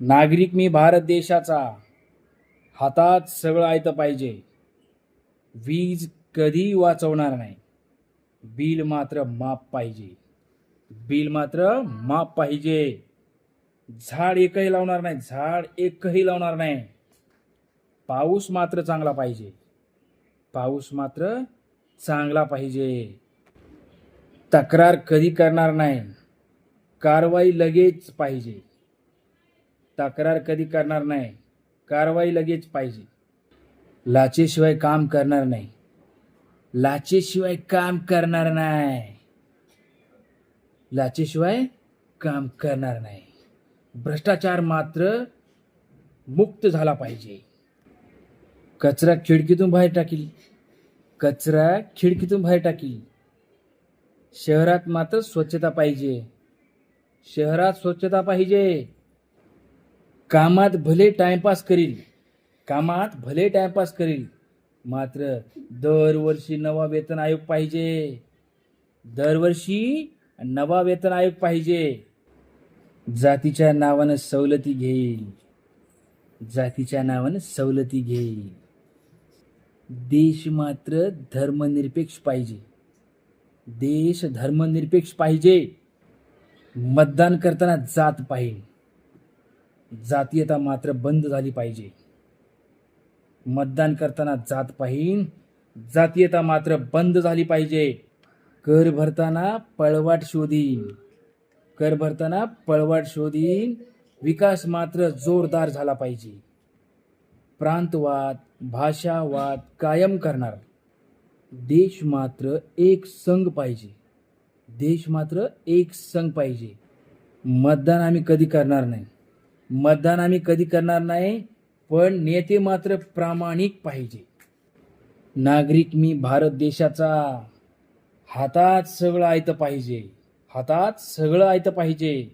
नागरिक मी भारत देशाचा. हातात सगळं आयतं पाहिजे. वीज कधी वाचवणार नाही. बिल मात्र माप पाहिजे. बिल मात्र माप पाहिजे. झाड एकही लावणार नाही. झाड एकही लावणार नाही. पाऊस मात्र चांगला पाहिजे. पाऊस मात्र चांगला पाहिजे. तक्रार कधी करणार नाही. कारवाई लगेच पाहिजे. तक्रार कधी करणार नाही. कारवाई लगेच पाहिजे. लाचेशिवाय काम करणार नाही. लाचेशिवाय काम करणार नाही. लाचेशिवाय काम करणार नाही. भ्रष्टाचार मात्र मुक्त झाला पाहिजे. कचरा खिडकीतून बाहेर टाकील. कचरा खिडकीतून बाहेर टाकील. शहरात मात्र स्वच्छता पाहिजे. शहरात स्वच्छता पाहिजे. कामात भले टाइमपास करील कामात भले टाइमपास करील मात्र दरवर्षी नवा वेतन आयोग पाहिजे. दरवर्षी नवा वेतन आयोग पाहिजे. जातीच्या नावानं सवलती घेईल. जातीच्या नावानं सवलती घेईल. देश मात्र धर्मनिरपेक्ष पाहिजे. देश धर्मनिरपेक्ष पाहिजे. मतदान करताना जात पाहिजे. जातीयता मात्र बंद झाली पाहिजे. मतदान करताना जात पाहिन जातीयता मात्र बंद झाली पाहिजे. कर भरताना पळवाट शोधीन. कर भरताना पळवाट शोधीन. विकास मात्र जोरदार झाला पाहिजे. प्रांतवाद भाषावाद कायम करणार. देश मात्र एक संघ पाहिजे. देश मात्र एक संघ पाहिजे. मतदान आम्ही कधी करणार नाही. मतदान आम्ही कधी करणार नाही पण नेते मात्र प्रामाणिक पाहिजे. नागरिक मी भारत देशाचा. हातात सगळं आयतं पाहिजे. हातात सगळं आयतं पाहिजे.